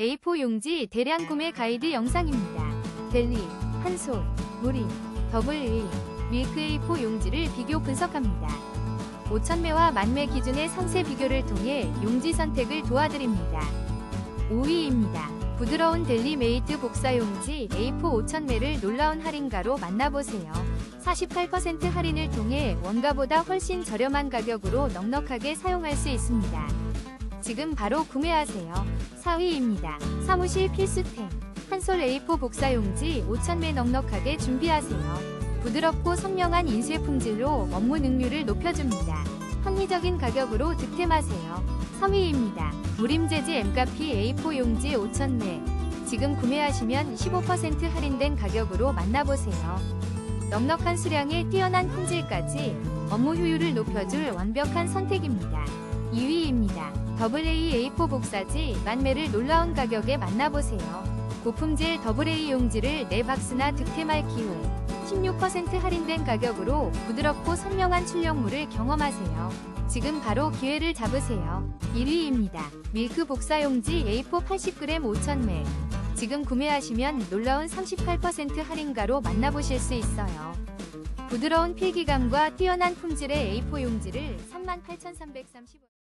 A4 용지 대량 구매 가이드 영상입니다. 델리, 한솔, 무리, 더블 A, 밀크 A4 용지를 비교 분석합니다. 5,000매와 만매 기준의 상세 비교를 통해 용지 선택을 도와드립니다. 5위입니다. 부드러운 델리 메이트 복사 용지 A4 5,000매를 놀라운 할인가로 만나보세요. 48% 할인을 통해 원가보다 훨씬 저렴한 가격으로 넉넉하게 사용할 수 있습니다. 지금 바로 구매하세요. 4위입니다. 사무실 필수템. 한솔 A4 복사 용지 5,000매 넉넉하게 준비하세요. 부드럽고 선명한 인쇄 품질로 업무 능률을 높여줍니다. 합리적인 가격으로 득템하세요. 3위입니다. 무림재지 엠카피 A4 용지 5,000매. 지금 구매하시면 15% 할인된 가격으로 만나보세요. 넉넉한 수량에 뛰어난 품질까지 업무 효율을 높여줄 완벽한 선택입니다. 2위입니다. AA A4 복사지 만매를 놀라운 가격에 만나보세요. 고품질 AA 용지를 4박스나 득템할 기회. 16% 할인된 가격으로 부드럽고 선명한 출력물을 경험하세요. 지금 바로 기회를 잡으세요. 1위입니다. 밀크 복사 용지 A4 80g 5,000매. 지금 구매하시면 놀라운 38% 할인가로 만나보실 수 있어요. 부드러운 필기감과 뛰어난 품질의 A4 용지를 38,335